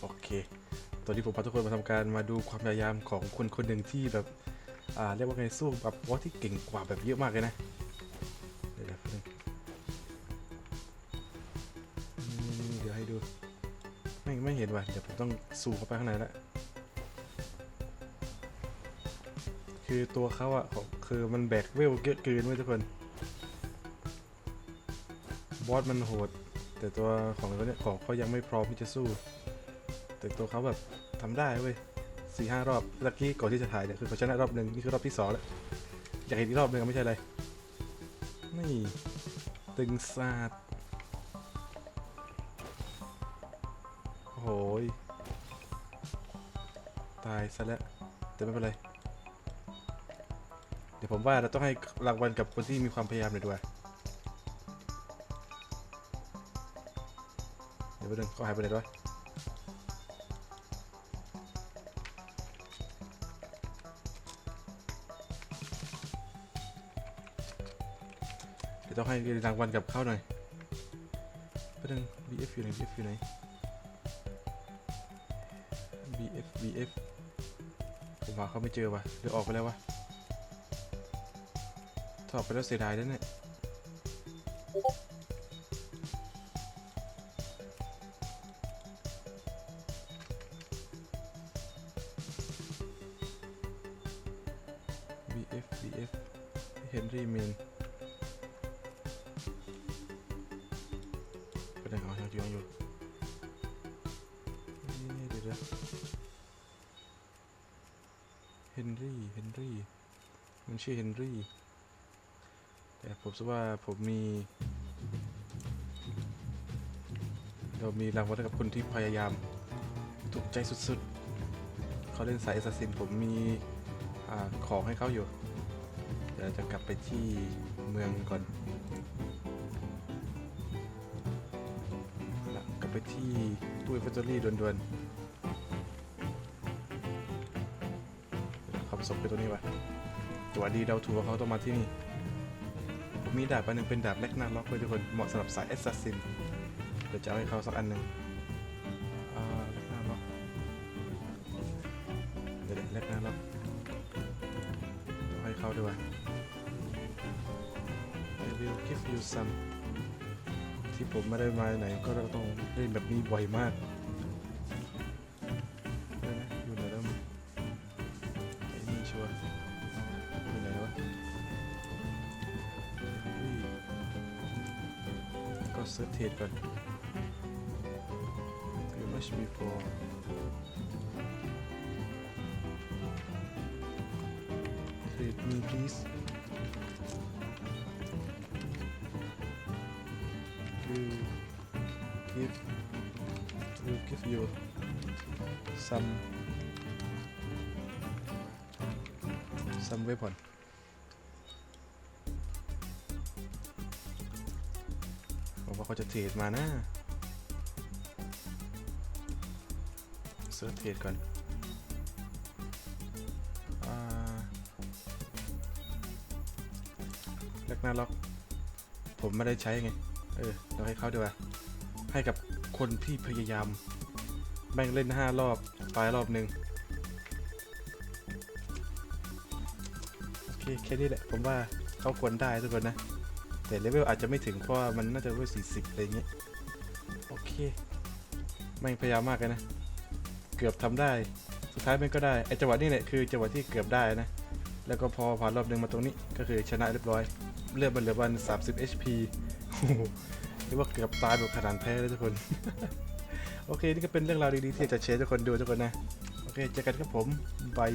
โอเค ตอนนี้ผมพาทุกคนมาทำการมาดูความพยายามของคนคนหนึ่งที่แบบ อ่า เรียกว่าไงสู้กับบอที่เก่งกว่าแบบเยอะมากเลยนะ เดี๋ยวนึงเดี๋ยวให้ดู ไม่ไม่เห็นว่ะ เดี๋ยวผมต้องซูมเข้าไปข้างในล้วคือตัวเขาอะของคือมันแบกเวลเยอะเกินเว้ยทุกคน บอสมันโหดแต่ตัวของเขาเนี่ยของเขายังไม่พร้อมที่จะสู้ แต่ตัวเขาแบบทำได้เว้ยสี่ห้ารอบเมื่อกี้ก่อนที่จะถ่ายเนี่ยคือเขาชนะรอบหนึ่งนี่คือรอบที่สองแล้วอยากเห็นอีกรอบหนึ่งไม่ใช่อะไรนี่ตึงซาดโอ้โหตายซะแล้วแต่ไม่เป็นไรเดี๋ยวผมว่าเราต้องให้รางวัลกับคนที่มีความพยายามหน่อยดีกว่าเดี๋ยวไปดึงเขาหายไปไหนด้วย ต้องให้รางวัลกับเขาหน่อยไปดึง BF อยู่ไหน BF อยู่ไหน BF BF ผมหาเขาไม่เจอวะเดี๋ยวออกไปแล้ววะถ้าออกไปแล้วเสียดายแล้วยเนี่ย BF BF เฮนรี่เมน ไหนเอายังอยู่เดี๋ยวเฮนรี่เฮนรี่มันชื่อเฮนรี่แต่ผมว่าผมมีเรามีรางวัลให้กับคนที่พยายามถูกใจสุดๆ เขาเล่นสาย a อ s ส s ินผมมีอของให้เขาอยู่ เดี๋ยวจะกลับไปที่เมืองก่อน กลับไปที่ตู้อินเวนทอรี่ด่วนๆขาประสบไปตัวนี้วะจังหวะดีเดาถูกว่าเขาต้องมาที่นี่ ผมมีดาบอันหนึงเป็นดาบแลกนาล็อกเลยทุกคนเหมาะสำหรับสายแอสซัสซินเดี๋ยวจะเอาให้เขาสักอันหนึ่งอ่าแลกนาล็อกเดี๋ยวแลกนาล็อกให้เขาด้วย I will give you some ที่ผมไม่ได้มาไหนก็ต้องเล่นแบบนี้บ่อยมากนะอยู่ไหนแล้วไอ้นี่ชัวร์อยู่ไหนวะก็เซิร์ชเทรดก่อน How much before Trade me please Will give will give you some some weapon บอกว่าเขาจะเทรดมานะเซิร์ชเทรดก่อนแลกหน้าล็อก ผมไม่ได้ใช้ไง เออเราให้เขาดีกว่าให้กับคนที่พยายาม แบ่งเล่น 5 รอบ ตายรอบหนึ่งโอเค แค่นี้แหละ ผมว่าเขาควรได้ทุกคนนะ แต่เลเวลอาจจะไม่ถึง เพราะมันน่าจะเลเวล40 อะไรเงี้ย โอเค แม่งพยายามมากเลยนะ เกือบทำได้ สุดท้ายมันก็ได้ ไอจังหวะนี้แหละคือจังหวะที่เกือบได้นะ แล้วก็พอผ่านรอบหนึ่งมาตรงนี้ก็คือชนะเรียบร้อย เลือดมันเหลือวัน30 HP โอ้โหเรียกว่าเกือบตายแบบขนาดแพ้เลยทุกคน โอเค นี่ก็เป็นเรื่องราวดีๆที่จะแชร์ทุกคนดูทุกคนนะ โอเคเจอกันครับผมบาย